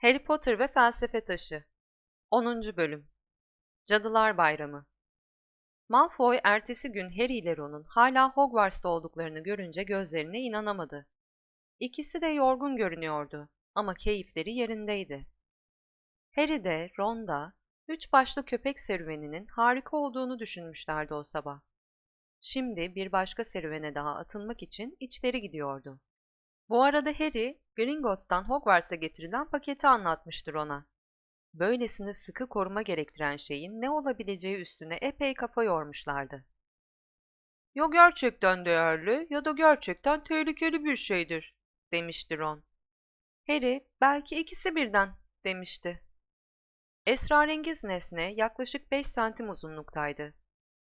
Harry Potter ve Felsefe Taşı 10. Bölüm Cadılar Bayramı Malfoy ertesi gün Harry ile Ron'un hala Hogwarts'ta olduklarını görünce gözlerine inanamadı. İkisi de yorgun görünüyordu ama keyifleri yerindeydi. Harry de Ron da üç başlı köpek serüveninin harika olduğunu düşünmüşlerdi o sabah. Şimdi bir başka serüvene daha atılmak için içleri gidiyordu. Bu arada Harry, Gringotts'tan Hogwarts'a getirilen paketi anlatmıştır ona. Böylesine sıkı koruma gerektiren şeyin ne olabileceği üstüne epey kafa yormuşlardı. Ya gerçekten değerli ya da gerçekten tehlikeli bir şeydir, demişti Ron. Harry, belki ikisi birden, demişti. Esrarengiz nesne yaklaşık 5 santim uzunluktaydı.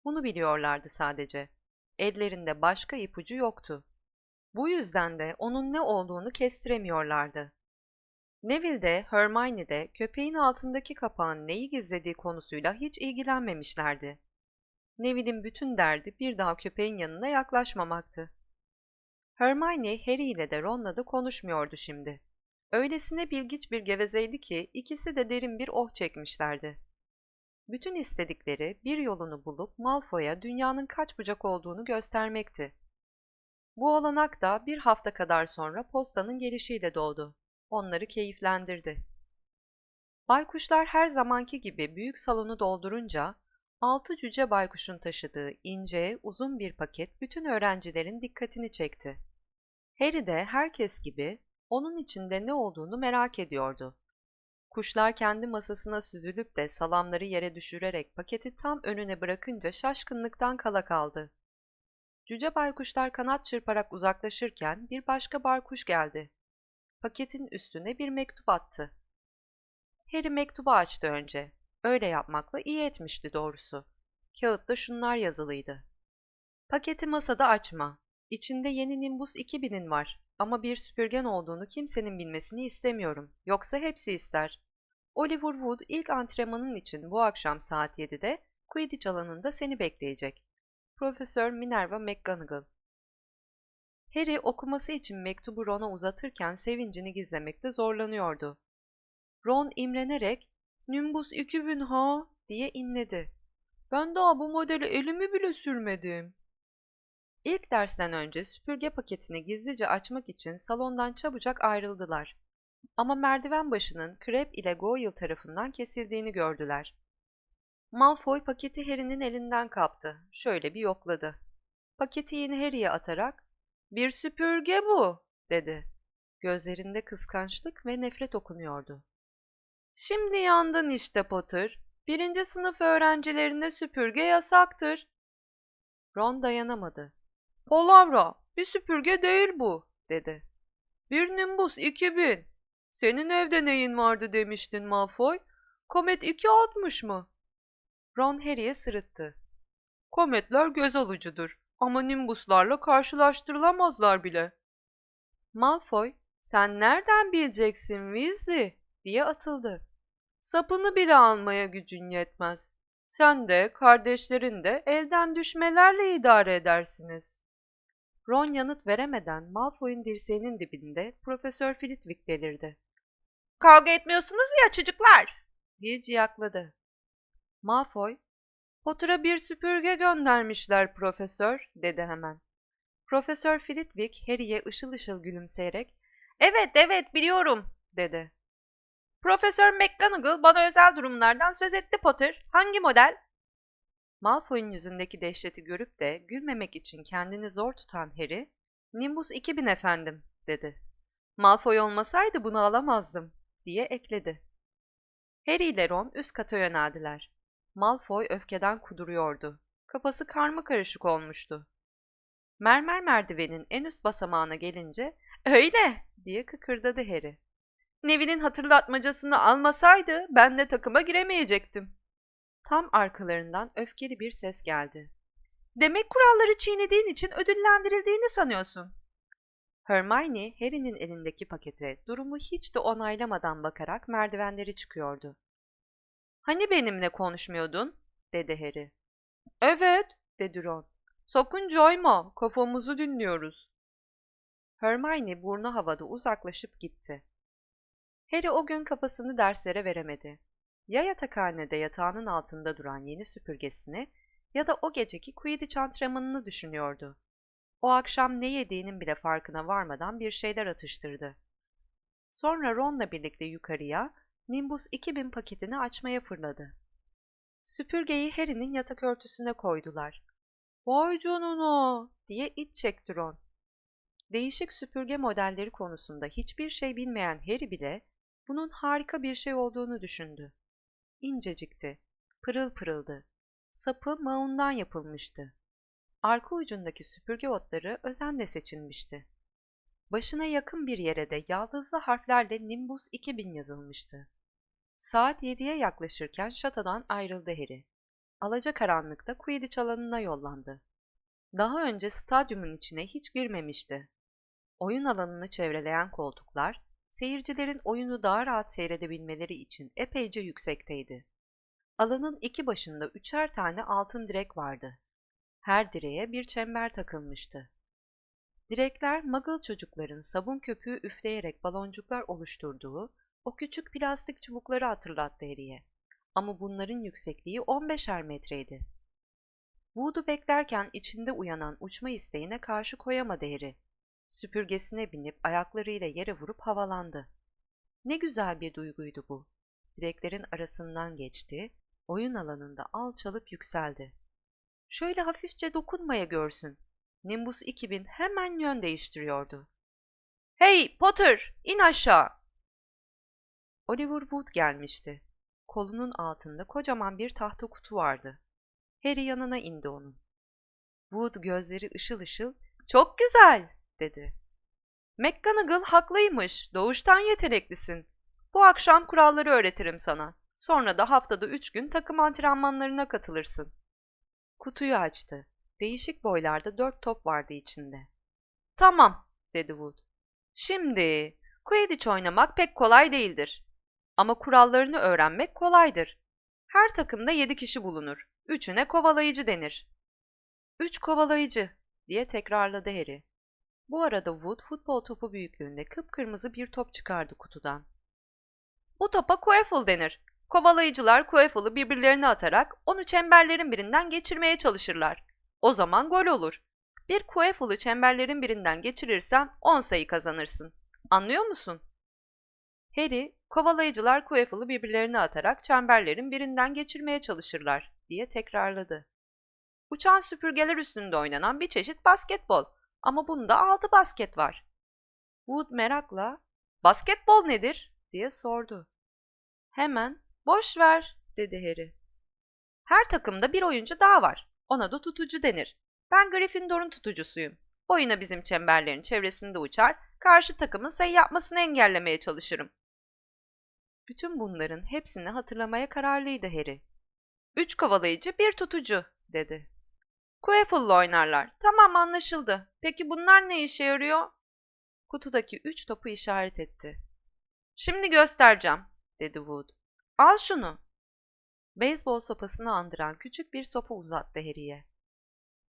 Bunu biliyorlardı sadece. Ellerinde başka ipucu yoktu. Bu yüzden de onun ne olduğunu kestiremiyorlardı. Neville de Hermione de köpeğin altındaki kapağın neyi gizlediği konusuyla hiç ilgilenmemişlerdi. Neville'in bütün derdi bir daha köpeğin yanına yaklaşmamaktı. Hermione Harry ile de Ron'la da konuşmuyordu şimdi. Öylesine bilgiç bir gevezeydi ki ikisi de derin bir oh çekmişlerdi. Bütün istedikleri bir yolunu bulup Malfoy'a dünyanın kaç bucak olduğunu göstermekti. Bu olanak da bir hafta kadar sonra postanın gelişiyle doğdu. Onları keyiflendirdi. Baykuşlar her zamanki gibi büyük salonu doldurunca, altı cüce baykuşun taşıdığı ince, uzun bir paket bütün öğrencilerin dikkatini çekti. Harry de herkes gibi onun içinde ne olduğunu merak ediyordu. Kuşlar kendi masasına süzülüp de salamları yere düşürerek paketi tam önüne bırakınca şaşkınlıktan kala kaldı. Cüce baykuşlar kanat çırparak uzaklaşırken bir başka baykuş geldi. Paketin üstüne bir mektup attı. Harry mektubu açtı önce. Öyle yapmakla iyi etmişti doğrusu. Kağıtta şunlar yazılıydı. Paketi masada açma. İçinde yeni Nimbus 2000'in var ama bir süpürgen olduğunu kimsenin bilmesini istemiyorum. Yoksa hepsi ister. Oliver Wood ilk antrenmanın için bu akşam saat 7'de Quidditch alanında seni bekleyecek. Profesör Minerva McGonagall. Harry okuması için mektubu Ron'a uzatırken sevincini gizlemekte zorlanıyordu. Ron imrenerek ''Nimbus 2000 ha?'' diye inledi. ''Ben daha bu modeli elimi bile sürmedim.'' İlk dersten önce süpürge paketini gizlice açmak için salondan çabucak ayrıldılar. Ama merdiven başının Crab ile Goyle tarafından kesildiğini gördüler. Malfoy paketi Harry'nin elinden kaptı. Şöyle bir yokladı. Paketi yine Harry'e atarak ''Bir süpürge bu'' dedi. Gözlerinde kıskançlık ve nefret okunuyordu. ''Şimdi yandın işte Potter. Birinci sınıf öğrencilerine süpürge yasaktır.'' Ron dayanamadı. ''Palavra, bir süpürge değil bu.'' dedi. ''Bir Nimbus 2000. Senin evde neyin vardı demiştin Malfoy? Komet 260 mı?'' Ron Harry'e sırıttı. Kometler göz alıcıdır ama nimbuslarla karşılaştırılamazlar bile. Malfoy, sen nereden bileceksin Weasley? diye atıldı. Sapını bile almaya gücün yetmez. Sen de kardeşlerin de elden düşmelerle idare edersiniz. Ron yanıt veremeden Malfoy'un dirseğinin dibinde Profesör Flitwick belirdi. ''Kavga etmiyorsunuz ya çocuklar!'' diye ciyakladı. Malfoy, Potter'a bir süpürge göndermişler profesör, dedi hemen. Profesör Flitwick Harry'e ışıl ışıl gülümseyerek, evet evet biliyorum, dedi. Profesör McGonagall bana özel durumlardan söz etti Potter. Hangi model? Malfoy'un yüzündeki dehşeti görüp de gülmemek için kendini zor tutan Harry, Nimbus 2000 efendim, dedi. Malfoy olmasaydı bunu alamazdım, diye ekledi. Harry ile Ron üst kata yöneldiler. Malfoy öfkeden kuduruyordu. Kafası karma karışık olmuştu. Mermer merdivenin en üst basamağına gelince ''Öyle!'' diye kıkırdadı Harry. Nevin'in hatırlatmacasını almasaydı ben de takıma giremeyecektim. Tam arkalarından öfkeli bir ses geldi. ''Demek kuralları çiğnediğin için ödüllendirildiğini sanıyorsun.'' Hermione, Harry'nin elindeki pakete durumu hiç de onaylamadan bakarak merdivenleri çıkıyordu. Hani benimle konuşmuyordun? dedi Harry. Evet, dedi Ron. Sakın cayma, kafamızı dinliyoruz. Hermione burnu havada uzaklaşıp gitti. Harry o gün kafasını derslere veremedi. Ya yatakhanede yatağının altında duran yeni süpürgesini ya da o geceki Quidditch antrenmanını düşünüyordu. O akşam ne yediğinin bile farkına varmadan bir şeyler atıştırdı. Sonra Ron'la birlikte yukarıya Nimbus 2000 paketini açmaya fırladı. Süpürgeyi Harry'nin yatak örtüsüne koydular. ''Vay canına!'' diye iç çekti Ron. Değişik süpürge modelleri konusunda hiçbir şey bilmeyen Harry bile bunun harika bir şey olduğunu düşündü. İncecikti, pırıl pırıldı. Sapı maundan yapılmıştı. Arka ucundaki süpürge otları özenle seçilmişti. Başına yakın bir yere de yaldızlı harflerle Nimbus 2000 yazılmıştı. Saat 7'ye yaklaşırken şatodan ayrıldı Harry. Alacakaranlıkta Quidditch alanına yollandı. Daha önce stadyumun içine hiç girmemişti. Oyun alanını çevreleyen koltuklar, seyircilerin oyunu daha rahat seyredebilmeleri için epeyce yüksekteydi. Alanın iki başında üçer tane altın direk vardı. Her direğe bir çember takılmıştı. Direkler Muggle çocukların sabun köpüğü üfleyerek baloncuklar oluşturduğu o küçük plastik çubukları hatırlattı Harry'e. Ama bunların yüksekliği 15'er metreydi. Wood'u beklerken içinde uyanan uçma isteğine karşı koyamadı Harry. Süpürgesine binip ayaklarıyla yere vurup havalandı. Ne güzel bir duyguydu bu. Direklerin arasından geçti, oyun alanında alçalıp yükseldi. Şöyle hafifçe dokunmaya görsün. Nimbus 2000 hemen yön değiştiriyordu. ''Hey Potter, in aşağı!'' Oliver Wood gelmişti. Kolunun altında kocaman bir tahta kutu vardı. Harry yanına indi onun. Wood gözleri ışıl ışıl, ''Çok güzel!'' dedi. McGonagall haklıymış, doğuştan yeteneklisin. Bu akşam kuralları öğretirim sana. Sonra da haftada üç gün takım antrenmanlarına katılırsın. Kutuyu açtı. Değişik boylarda dört top vardı içinde. Tamam, dedi Wood. Şimdi, Quidditch oynamak pek kolay değildir. Ama kurallarını öğrenmek kolaydır. Her takımda yedi kişi bulunur. Üçüne kovalayıcı denir. Üç kovalayıcı, diye tekrarladı Harry. Bu arada Wood futbol topu büyüklüğünde kıpkırmızı bir top çıkardı kutudan. Bu topa Quaffle denir. Kovalayıcılar Quaffle'ı birbirlerine atarak onu çemberlerin birinden geçirmeye çalışırlar. O zaman gol olur. Bir Quaffle'ı çemberlerin birinden geçirirsen 10 sayı kazanırsın. Anlıyor musun? Harry, kovalayıcılar Quaffle'ı birbirlerine atarak çemberlerin birinden geçirmeye çalışırlar diye tekrarladı. Uçan süpürgeler üstünde oynanan bir çeşit basketbol ama bunda altı basket var. Wood merakla, basketbol nedir diye sordu. Hemen, boş ver dedi Harry. Her takımda bir oyuncu daha var. Ona da tutucu denir. Ben Gryffindor'un tutucusuyum. Boyuna bizim çemberlerin çevresinde uçar, karşı takımın sayı yapmasını engellemeye çalışırım. Bütün bunların hepsini hatırlamaya kararlıydı Harry. Üç kovalayıcı, bir tutucu, dedi. Quaffle'la oynarlar. Tamam anlaşıldı. Peki bunlar ne işe yarıyor? Kutudaki üç topu işaret etti. Şimdi göstereceğim, dedi Wood. Al şunu. Beyzbol sopasını andıran küçük bir sopa uzattı Harry'e.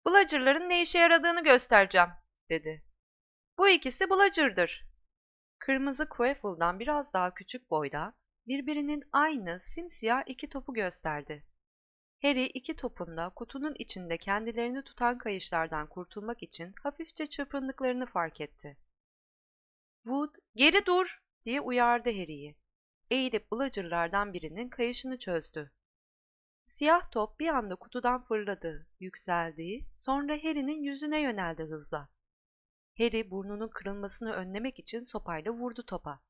Bludger'ların ne işe yaradığını göstereceğim, dedi. Bu ikisi Bludger'dır. Kırmızı Quaffle'dan biraz daha küçük boyda, birbirinin aynı simsiyah iki topu gösterdi. Harry iki topunda kutunun içinde kendilerini tutan kayışlardan kurtulmak için hafifçe çırpındıklarını fark etti. Wood, geri dur diye uyardı Harry'i. Eğilip Bludger'lardan birinin kayışını çözdü. Siyah top bir anda kutudan fırladı, yükseldi, sonra Harry'nin yüzüne yöneldi hızla. Harry burnunun kırılmasını önlemek için sopayla vurdu topa.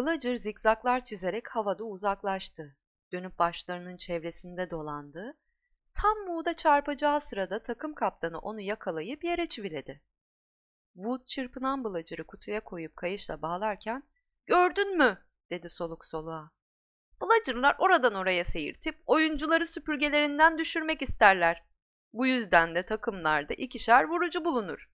Bludger zikzaklar çizerek havada uzaklaştı. Dönüp başlarının çevresinde dolandı. Tam Wood'a çarpacağı sırada takım kaptanı onu yakalayıp yere çiviledi. Wood çırpınan Bludger'ı kutuya koyup kayışla bağlarken ''Gördün mü?'' dedi soluk soluğa. Bludger'lar oradan oraya seyirtip oyuncuları süpürgelerinden düşürmek isterler. Bu yüzden de takımlarda ikişer vurucu bulunur.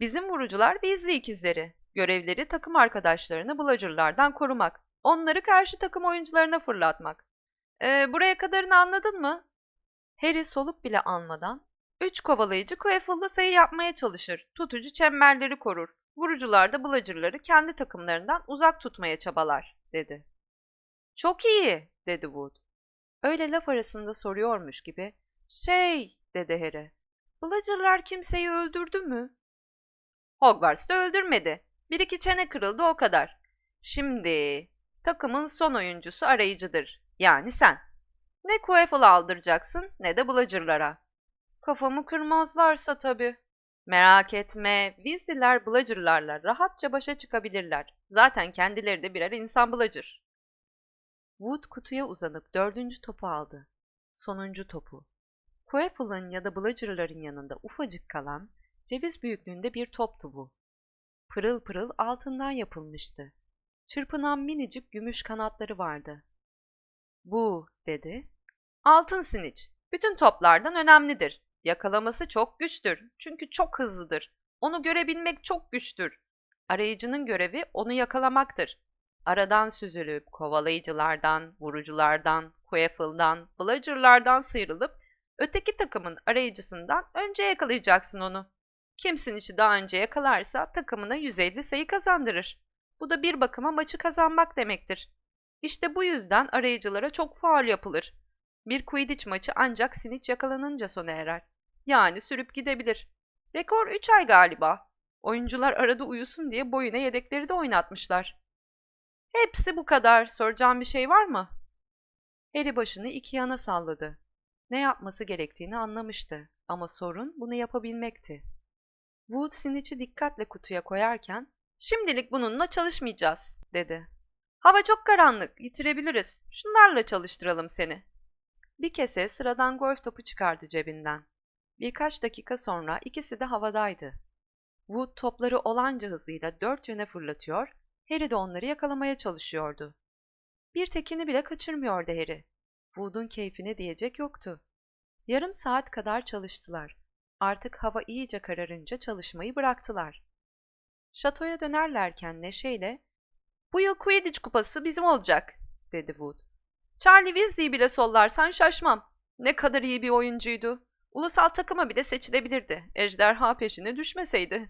Bizim vurucular bizli ikizleri. Görevleri takım arkadaşlarını Bludger'lardan korumak. Onları karşı takım oyuncularına fırlatmak. Ee, buraya kadarını anladın mı? Harry soluk bile almadan, üç kovalayıcı Quaffle'la sayı yapmaya çalışır, tutucu çemberleri korur. Vurucular da Bludger'ları kendi takımlarından uzak tutmaya çabalar, dedi. Çok iyi, dedi Wood. Öyle laf arasında soruyormuş gibi, şey, dedi Harry. Bludger'lar kimseyi öldürdü mü? Hogwarts'ta öldürmedi. Bir iki çene kırıldı o kadar. Şimdi takımın son oyuncusu arayıcıdır. Yani sen. Ne Quaffle aldıracaksın ne de Bludger'lara. Kafamı kırmazlarsa tabii. Merak etme, Weasley'ler Bludger'larla rahatça başa çıkabilirler. Zaten kendileri de birer insan Bludger. Wood kutuya uzanıp dördüncü topu aldı. Sonuncu topu. Quaffle'ın ya da Bludger'ların yanında ufacık kalan, ceviz büyüklüğünde bir toptu bu. Pırıl pırıl altından yapılmıştı. Çırpınan minicik gümüş kanatları vardı. Bu, dedi. Altın siniç. Bütün toplardan önemlidir. Yakalaması çok güçtür. Çünkü çok hızlıdır. Onu görebilmek çok güçtür. Arayıcının görevi onu yakalamaktır. Aradan süzülüp kovalayıcılardan, vuruculardan, Quaffle'dan, Bludger'lardan sıyrılıp öteki takımın arayıcısından önce yakalayacaksın onu. Kimsin içi daha önce yakalarsa takımına 150 sayı kazandırır. Bu da bir bakıma maçı kazanmak demektir. İşte bu yüzden arayıcılara çok faal yapılır. Bir Quidditch maçı ancak Snitch yakalanınca sona erer. Yani sürüp gidebilir. Rekor 3 ay galiba. Oyuncular arada uyusun diye boyuna yedekleri de oynatmışlar. Hepsi bu kadar. Soracağım bir şey var mı? Harry başını iki yana salladı. Ne yapması gerektiğini anlamıştı ama sorun bunu yapabilmekti. Wood Snitch'i dikkatle kutuya koyarken ''Şimdilik bununla çalışmayacağız.'' dedi. ''Hava çok karanlık, yitirebiliriz. Şunlarla çalıştıralım seni.'' Bir kese sıradan golf topu çıkardı cebinden. Birkaç dakika sonra ikisi de havadaydı. Wood topları olanca hızıyla dört yöne fırlatıyor, Harry de onları yakalamaya çalışıyordu. Bir tekini bile kaçırmıyordu Harry. Wood'un keyfine diyecek yoktu. Yarım saat kadar çalıştılar. Artık hava iyice kararınca çalışmayı bıraktılar. Şatoya dönerlerken neşeyle ''Bu yıl Quidditch kupası bizim olacak.'' dedi Wood. ''Charlie Weasley'i bile sollarsan şaşmam. Ne kadar iyi bir oyuncuydu. Ulusal takıma bile seçilebilirdi. Ejderha peşine düşmeseydi.''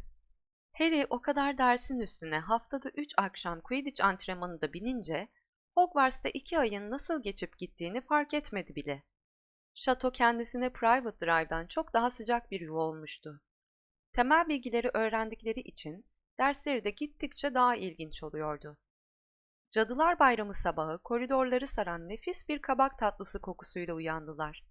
Harry o kadar dersin üstüne haftada üç akşam Quidditch antrenmanı da binince Hogwarts'ta iki ayın nasıl geçip gittiğini fark etmedi bile. Şato kendisine Private Drive'dan çok daha sıcak bir yuva olmuştu. Temel bilgileri öğrendikleri için dersleri de gittikçe daha ilginç oluyordu. Cadılar Bayramı sabahı koridorları saran nefis bir kabak tatlısı kokusuyla uyandılar.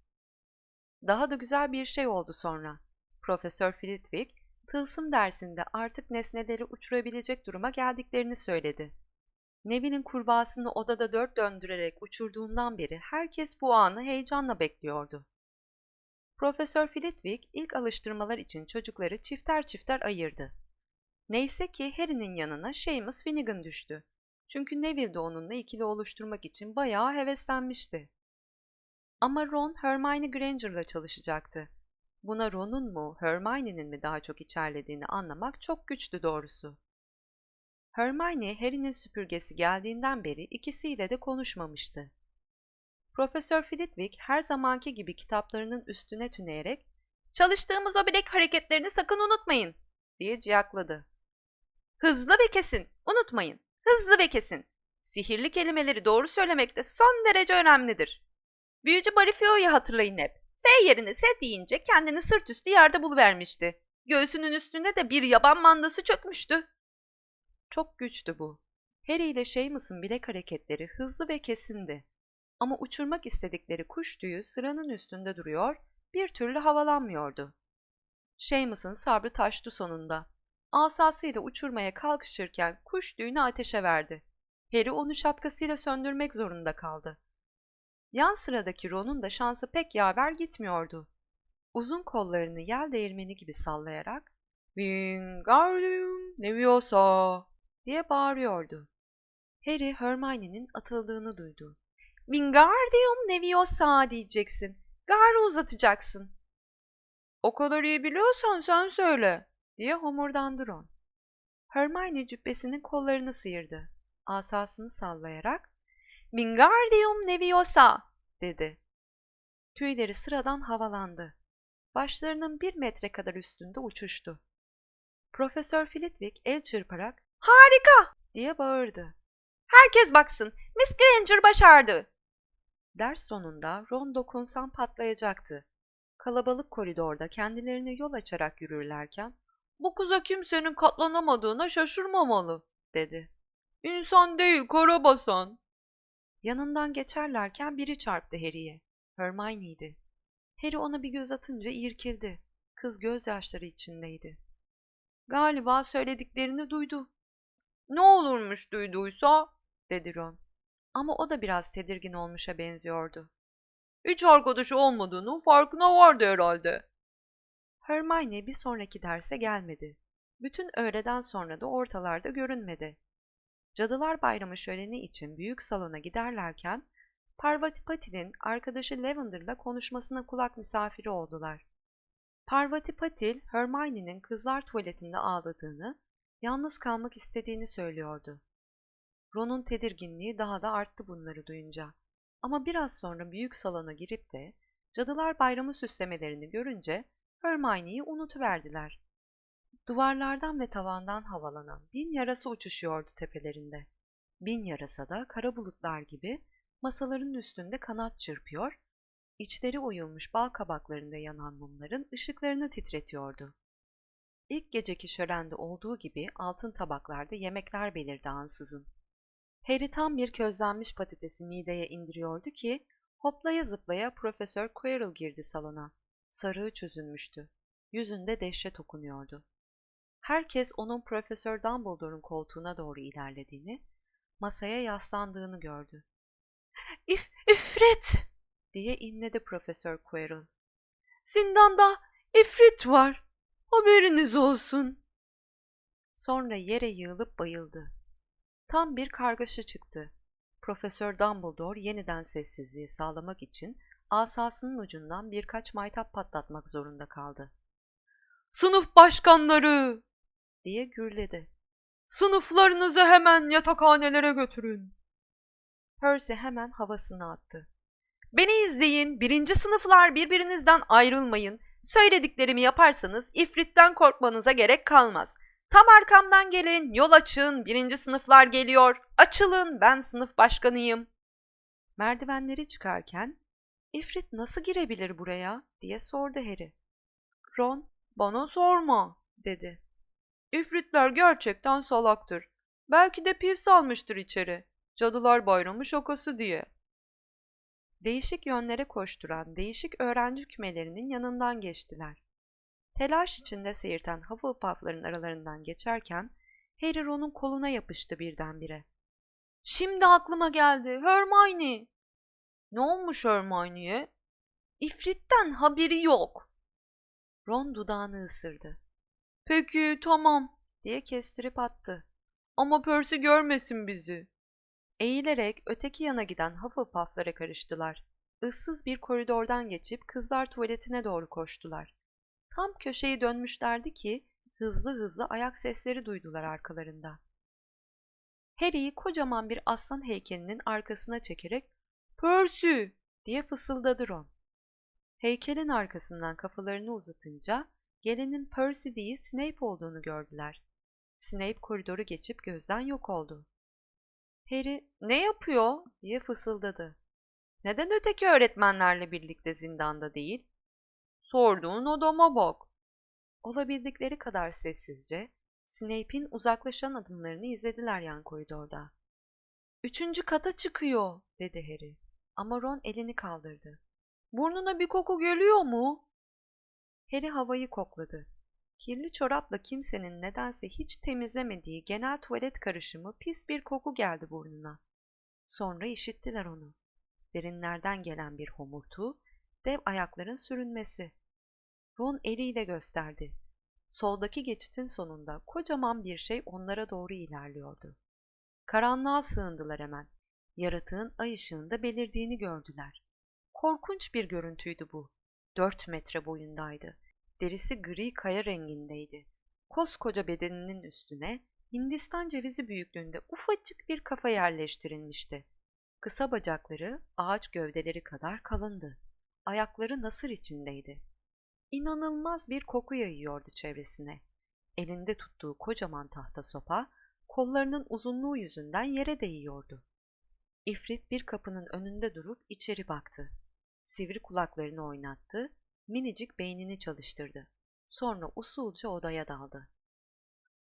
Daha da güzel bir şey oldu sonra. Profesör Flitwick, tılsım dersinde artık nesneleri uçurabilecek duruma geldiklerini söyledi. Neville'in kurbağasını odada dört döndürerek uçurduğundan beri herkes bu anı heyecanla bekliyordu. Profesör Flitwick ilk alıştırmalar için çocukları çifter çifter ayırdı. Neyse ki Harry'nin yanına Seamus Finnegan düştü. Çünkü Neville de onunla ikili oluşturmak için bayağı heveslenmişti. Ama Ron Hermione Granger'la çalışacaktı. Buna Ron'un mu, Hermione'nin mi daha çok içerlediğini anlamak çok güçtü doğrusu. Hermione, Harry'nin süpürgesi geldiğinden beri ikisiyle de konuşmamıştı. Profesör Flitwick her zamanki gibi kitaplarının üstüne tüneyerek ''Çalıştığımız o bilek hareketlerini sakın unutmayın!'' diye ciyakladı. ''Hızlı ve kesin, unutmayın, hızlı ve kesin. Sihirli kelimeleri doğru söylemek de son derece önemlidir. Büyücü Barifio'yu hatırlayın hep. F yerine S deyince kendini sırt üstü yerde buluvermişti. Göğsünün üstünde de bir yaban mandası çökmüştü. Çok güçtü bu. Harry ile Seamus'un bilek hareketleri hızlı ve kesindi. Ama uçurmak istedikleri kuş tüyü sıranın üstünde duruyor, bir türlü havalanmıyordu. Seamus'un sabrı taştı sonunda. Asasıyla uçurmaya kalkışırken kuş düğünü ateşe verdi. Harry onu şapkasıyla söndürmek zorunda kaldı. Yan sıradaki Ron'un da şansı pek yaver gitmiyordu. Uzun kollarını yel değirmeni gibi sallayarak ''Wingardium Leviosa!'' Diye bağırıyordu. Harry Hermione'nin atıldığını duydu. Wingardium Leviosa diyeceksin. Garı uzatacaksın. O kadar iyi biliyorsan sen söyle diye homurdandı Ron. Hermione cübbesinin kollarını sıyırdı. Asasını sallayarak Wingardium Leviosa dedi. Tüyleri sıradan havalandı. Başlarının bir metre kadar üstünde uçuştu. Profesör Flitwick el çırparak ''Harika!'' diye bağırdı. ''Herkes baksın, Miss Granger başardı!'' Ders sonunda Ron dokunsam patlayacaktı. Kalabalık koridorda kendilerine yol açarak yürürlerken ''Bu kıza kimsenin katlanamadığına şaşırmamalı.'' dedi. ''İnsan değil, karabasan.'' Yanından geçerlerken biri çarptı Harry'ye. Hermione'ydi. Harry ona bir göz atınca irkildi. Kız gözyaşları içindeydi. Galiba söylediklerini duydu. Ne olurmuş duyduysa, dedi Ron. Ama o da biraz tedirgin olmuşa benziyordu. Hiç arkadaşı olmadığının farkına vardı herhalde. Hermione bir sonraki derse gelmedi. Bütün öğleden sonra da ortalarda görünmedi. Cadılar Bayramı şöleni için büyük salona giderlerken Parvati Patil'in arkadaşı Lavender'la konuşmasına kulak misafiri oldular. Parvati Patil, Hermione'nin kızlar tuvaletinde ağladığını, yalnız kalmak istediğini söylüyordu. Ron'un tedirginliği daha da arttı bunları duyunca. Ama biraz sonra büyük salona girip de Cadılar Bayramı süslemelerini görünce Hermione'yi unutuverdiler. Duvarlardan ve tavandan havalanan bin yarası uçuşuyordu tepelerinde. Bin yarasa da kara bulutlar gibi masaların üstünde kanat çırpıyor, içleri oyulmuş bal kabaklarında yanan mumların ışıklarını titretiyordu. İlk geceki şölende olduğu gibi altın tabaklarda yemekler belirdi ansızın. Harry tam bir közlenmiş patatesi mideye indiriyordu ki hoplaya zıplaya Profesör Quirrell girdi salona. Sarığı çözülmüştü. Yüzünde dehşet okunuyordu. Herkes onun Profesör Dumbledore'un koltuğuna doğru ilerlediğini, masaya yaslandığını gördü. İf, ifrit! diye inledi Profesör Quirrell. Zindanda ifrit var. Haberiniz olsun. Sonra yere yığılıp bayıldı. Tam bir kargaşa çıktı. Profesör Dumbledore yeniden sessizliği sağlamak için asasının ucundan birkaç maytap patlatmak zorunda kaldı. Sınıf başkanları! diye gürledi. Sınıflarınızı hemen yatakhanelere götürün. Percy hemen havasını attı. Beni izleyin, birinci sınıflar birbirinizden ayrılmayın. Söylediklerimi yaparsanız ifritten korkmanıza gerek kalmaz. Tam arkamdan gelin, yol açın, birinci sınıflar geliyor. Açılın, ben sınıf başkanıyım. Merdivenleri çıkarken, ifrit nasıl girebilir buraya diye sordu Harry. Ron, bana sorma, dedi. İfritler gerçekten salaktır. Belki de pil salmıştır içeri. Cadılar Bayramı şakası diye. Değişik yönlere koşturan değişik öğrenci kümelerinin yanından geçtiler. Telaş içinde seyirten Hufflepuff'ların aralarından geçerken Harry Ron'un koluna yapıştı birdenbire. Şimdi aklıma geldi. Hermione! Ne olmuş Hermione'ye? İfritten haberi yok. Ron dudağını ısırdı. Peki tamam diye kestirip attı. Ama Percy görmesin bizi. Eğilerek öteki yana giden Hufflepuff'lara karıştılar. Issız bir koridordan geçip kızlar tuvaletine doğru koştular. Tam köşeyi dönmüşlerdi ki hızlı hızlı ayak sesleri duydular arkalarında. Harry'i kocaman bir aslan heykelinin arkasına çekerek ''Percy!'' diye fısıldadı Ron. Heykelin arkasından kafalarını uzatınca gelenin Percy değil Snape olduğunu gördüler. Snape koridoru geçip gözden yok oldu. Harry ne yapıyor diye fısıldadı. Neden öteki öğretmenlerle birlikte zindanda değil? Sorduğun adama bak. Olabildikleri kadar sessizce Snape'in uzaklaşan adımlarını izlediler yan koridorda. Üçüncü kata çıkıyor dedi Harry. Ama Ron elini kaldırdı. Burnuna bir koku geliyor mu? Harry havayı kokladı. Kirli çorapla kimsenin nedense hiç temizlemediği genel tuvalet karışımı pis bir koku geldi burnuna. Sonra işittiler onu. Derinlerden gelen bir homurtu, dev ayakların sürünmesi. Ron eliyle gösterdi. Soldaki geçitin sonunda kocaman bir şey onlara doğru ilerliyordu. Karanlığa sığındılar hemen. Yaratığın ay ışığında belirdiğini gördüler. Korkunç bir görüntüydü bu. Dört metre boyundaydı. Derisi gri kaya rengindeydi. Koskoca bedeninin üstüne Hindistan cevizi büyüklüğünde ufacık bir kafa yerleştirilmişti. Kısa bacakları ağaç gövdeleri kadar kalındı. Ayakları nasır içindeydi. İnanılmaz bir koku yayıyordu çevresine. Elinde tuttuğu kocaman tahta sopa, kollarının uzunluğu yüzünden yere değiyordu. İfrit bir kapının önünde durup içeri baktı. Sivri kulaklarını oynattı, minicik beynini çalıştırdı. Sonra usulca odaya daldı.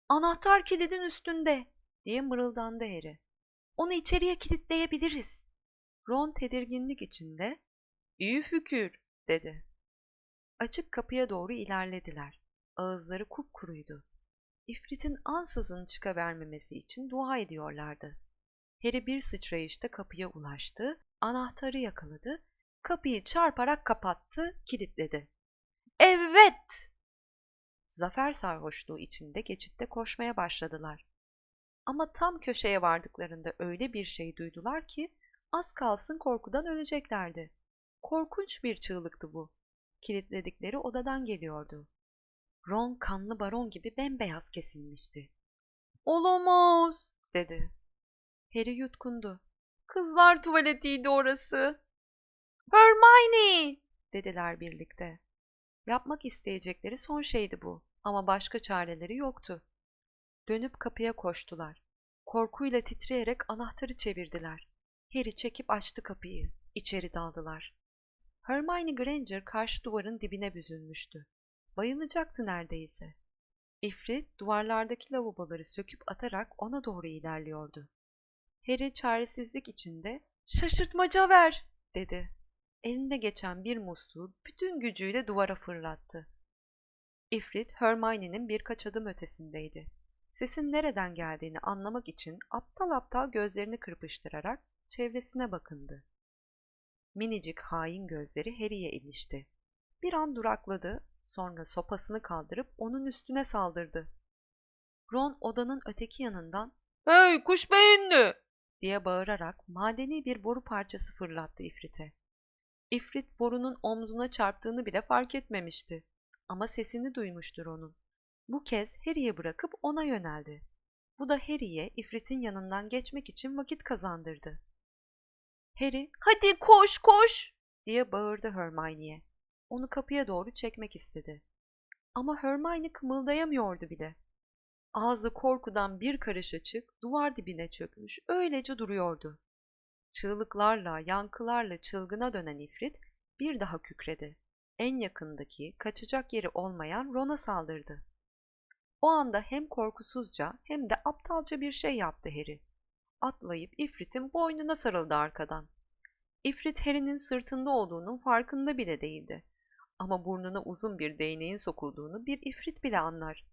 ''Anahtar kilidin üstünde!'' diye mırıldandı Harry. ''Onu içeriye kilitleyebiliriz.'' Ron tedirginlik içinde ''İyi fikir'' dedi. Açık kapıya doğru ilerlediler. Ağızları kupkuruydu. İfrit'in ansızın çıkavermemesi için dua ediyorlardı. Harry bir sıçrayışta kapıya ulaştı, anahtarı yakaladı, kapıyı çarparak kapattı, kilitledi. Evet! Zafer sarhoşluğu içinde geçitte koşmaya başladılar. Ama tam köşeye vardıklarında öyle bir şey duydular ki az kalsın korkudan öleceklerdi. Korkunç bir çığlıktı bu. Kilitledikleri odadan geliyordu. Ron kanlı baron gibi bembeyaz kesilmişti. Olamaz dedi. Harry yutkundu. Kızlar tuvaletiydi orası. Hermione dediler birlikte. Yapmak isteyecekleri son şeydi bu ama başka çareleri yoktu. Dönüp kapıya koştular. Korkuyla titreyerek anahtarı çevirdiler. Harry çekip açtı kapıyı. İçeri daldılar. Hermione Granger karşı duvarın dibine büzülmüştü. Bayılacaktı neredeyse. İfrit duvarlardaki lavaboları söküp atarak ona doğru ilerliyordu. Harry çaresizlik içinde ''Şaşırtmaca ver!'' dedi. Elinde geçen bir musluğu bütün gücüyle duvara fırlattı. İfrit Hermione'nin birkaç adım ötesindeydi. Sesin nereden geldiğini anlamak için aptal aptal gözlerini kırpıştırarak çevresine bakındı. Minicik hain gözleri Harry'e ilişti. Bir an durakladı, sonra sopasını kaldırıp onun üstüne saldırdı. Ron odanın öteki yanından ''Hey kuş beyinli!'' diye bağırarak madeni bir boru parçası fırlattı İfrit'e. İfrit borunun omzuna çarptığını bile fark etmemişti. Ama sesini duymuştur onun. Bu kez Harry'e bırakıp ona yöneldi. Bu da Harry'e İfrit'in yanından geçmek için vakit kazandırdı. Harry, hadi koş koş diye bağırdı Hermione'ye. Onu kapıya doğru çekmek istedi. Ama Hermione kımıldayamıyordu bile. Ağzı korkudan bir karış açık, duvar dibine çökmüş, öylece duruyordu. Çığlıklarla, yankılarla çılgına dönen ifrit bir daha kükredi. En yakındaki, kaçacak yeri olmayan Ron'a saldırdı. O anda hem korkusuzca hem de aptalca bir şey yaptı Harry. Atlayıp ifritin boynuna sarıldı arkadan. İfrit Harry'nin sırtında olduğunun farkında bile değildi. Ama burnuna uzun bir değneğin sokulduğunu bir ifrit bile anlar.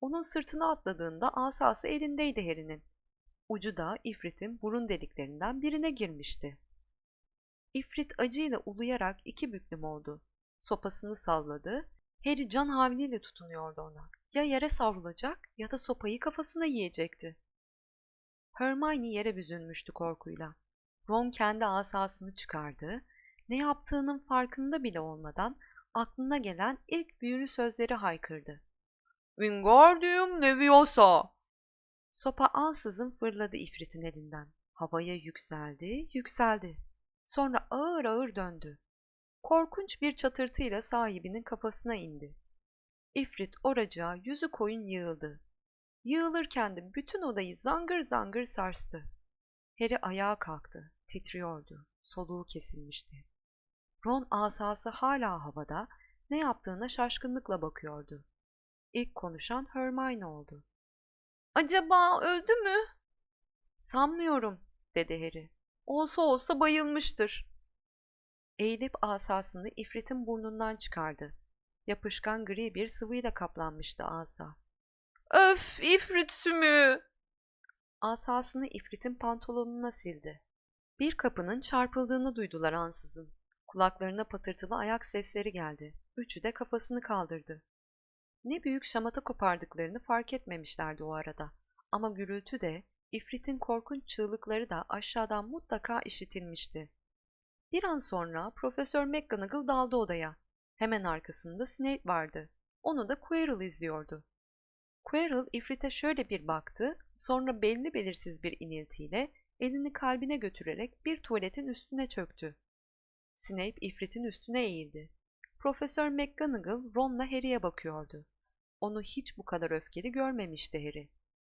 Onun sırtına atladığında asası elindeydi Harry'nin. Ucu da İfrit'in burun deliklerinden birine girmişti. İfrit acıyla uluyarak iki büklüm oldu. Sopasını salladı. Harry can havliyle tutunuyordu ona. Ya yere savrulacak ya da sopayı kafasına yiyecekti. Hermione yere büzülmüştü korkuyla. Ron kendi asasını çıkardı. Ne yaptığının farkında bile olmadan aklına gelen ilk büyülü sözleri haykırdı. Wingardium Leviosa! Sopa ansızın fırladı ifritin elinden. Havaya yükseldi, yükseldi. Sonra ağır ağır döndü. Korkunç bir çatırtıyla sahibinin kafasına indi. İfrit oracığa yüzü koyun yığıldı. Yığılırken de bütün odayı zangır zangır sarstı. Harry ayağa kalktı, titriyordu, soluğu kesilmişti. Ron asası hala havada, ne yaptığına şaşkınlıkla bakıyordu. İlk konuşan Hermione oldu. Acaba öldü mü? Sanmıyorum, dedi Harry. Olsa olsa bayılmıştır. Eğilip asasını ifritin burnundan çıkardı. Yapışkan gri bir sıvıyla kaplanmıştı asa. Öf, ifrit sümü! Asasını ifritin pantolonuna sildi. Bir kapının çarpıldığını duydular ansızın. Kulaklarına patırtılı ayak sesleri geldi. Üçü de kafasını kaldırdı. Ne büyük şamata kopardıklarını fark etmemişlerdi o arada. Ama gürültü de, ifritin korkunç çığlıkları da aşağıdan mutlaka işitilmişti. Bir an sonra Profesör McGonagall daldı odaya. Hemen arkasında Snape vardı. Onu da Quirrell izliyordu. Quirrell ifrite şöyle bir baktı, sonra belli belirsiz bir iniltiyle elini kalbine götürerek bir tuvaletin üstüne çöktü. Snape ifritin üstüne eğildi. Profesör McGonagall Ron'la Harry'e bakıyordu. Onu hiç bu kadar öfkeli görmemişti Harry.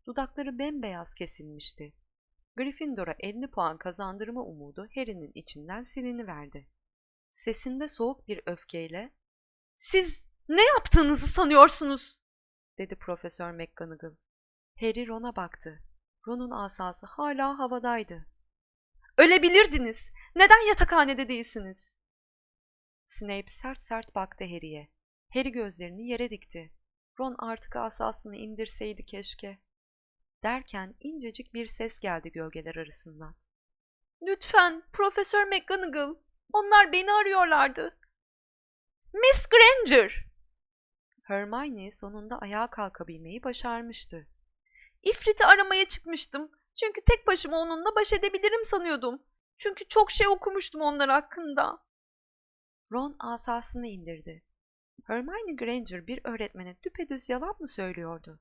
Dudakları bembeyaz kesilmişti. Gryffindor'a 50 puan kazandırma umudu Harry'nin içinden siliniverdi. Sesinde soğuk bir öfkeyle ''Siz ne yaptığınızı sanıyorsunuz?'' dedi Profesör McGonagall. Harry Ron'a baktı. Ron'un asası hala havadaydı. ''Ölebilirdiniz. Neden yatakhanede değilsiniz?'' Snape sert sert baktı Harry'e. Harry gözlerini yere dikti. Ron artık asasını indirseydi keşke. Derken incecik bir ses geldi gölgeler arasından. ''Lütfen Profesör McGonagall, onlar beni arıyorlardı.'' ''Miss Granger!'' Hermione sonunda ayağa kalkabilmeyi başarmıştı. ''İfrit'i aramaya çıkmıştım. Çünkü tek başıma onunla baş edebilirim sanıyordum. Çünkü çok şey okumuştum onlar hakkında.'' Ron asasını indirdi. Hermione Granger bir öğretmene düpedüz yalan mı söylüyordu?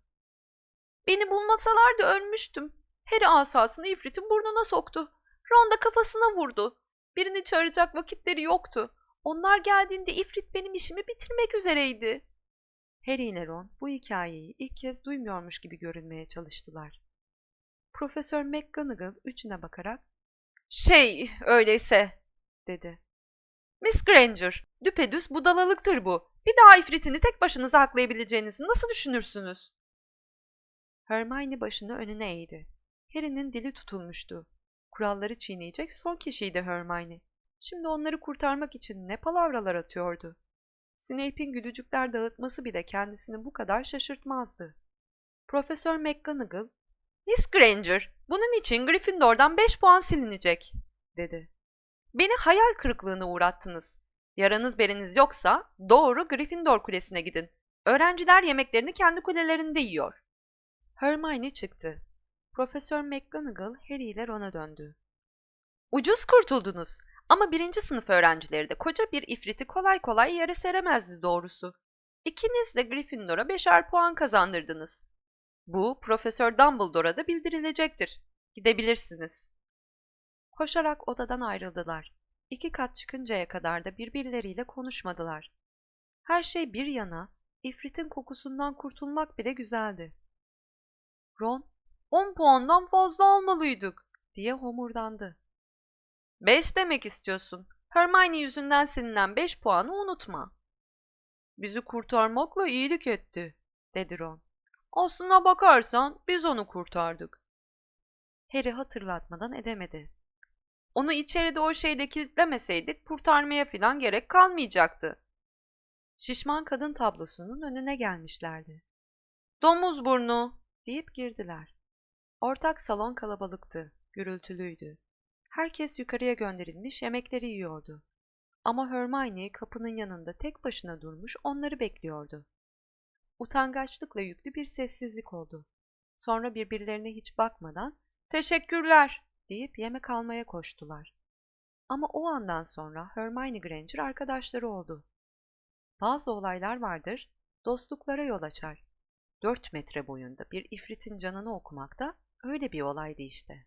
Beni bulmasalardı ölmüştüm. Harry asasını İfrit'in burnuna soktu. Ron da kafasına vurdu. Birini çağıracak vakitleri yoktu. Onlar geldiğinde İfrit benim işimi bitirmek üzereydi. Harry ile Ron bu hikayeyi ilk kez duymuyormuş gibi görünmeye çalıştılar. Profesör McGonagall üçüne bakarak ''Şey öyleyse'' dedi. ''Miss Granger, düpedüz budalalıktır bu. Bir daha ifritini tek başınıza aklayabileceğinizi nasıl düşünürsünüz?'' Hermione başını önüne eğdi. Harry'nin dili tutulmuştu. Kuralları çiğneyecek son kişiydi Hermione. Şimdi onları kurtarmak için ne palavralar atıyordu. Snape'in gülücükler dağıtması bile kendisini bu kadar şaşırtmazdı. Profesör McGonagall, ''Miss Granger, bunun için Gryffindor'dan beş puan silinecek.'' dedi. ''Beni hayal kırıklığına uğrattınız. Yaranız beriniz yoksa doğru Gryffindor kulesine gidin. Öğrenciler yemeklerini kendi kulelerinde yiyor.'' Hermione çıktı. Profesör McGonagall Harry ile Ron'a döndü. Ucuz kurtuldunuz ama birinci sınıf öğrencileri de koca bir ifriti kolay kolay yere seremezdi doğrusu. İkiniz de Gryffindor'a beşer puan kazandırdınız. Bu Profesör Dumbledore'a da bildirilecektir. Gidebilirsiniz. Koşarak odadan ayrıldılar. İki kat çıkıncaya kadar da birbirleriyle konuşmadılar. Her şey bir yana, ifritin kokusundan kurtulmak bile güzeldi. Ron, on puandan fazla almalıydık diye homurdandı. Beş demek istiyorsun. Hermione yüzünden silinen beş puanı unutma. Bizi kurtarmakla iyilik etti, dedi Ron. Aslına bakarsan biz onu kurtardık. Harry hatırlatmadan edemedi. Onu içeride o şeyde kilitlemeseydik kurtarmaya filan gerek kalmayacaktı. Şişman kadın tablosunun önüne gelmişlerdi. Domuz burnu deyip girdiler. Ortak salon kalabalıktı, gürültülüydü. Herkes yukarıya gönderilmiş yemekleri yiyordu. Ama Hermione kapının yanında tek başına durmuş onları bekliyordu. Utangaçlıkla yüklü bir sessizlik oldu. Sonra birbirlerine hiç bakmadan ''Teşekkürler'' deyip yemek almaya koştular. Ama o andan sonra Hermione Granger arkadaşları oldu. Bazı olaylar vardır, dostluklara yol açar. Dört metre boyunda bir ifritin canını okumak da öyle bir olaydı işte.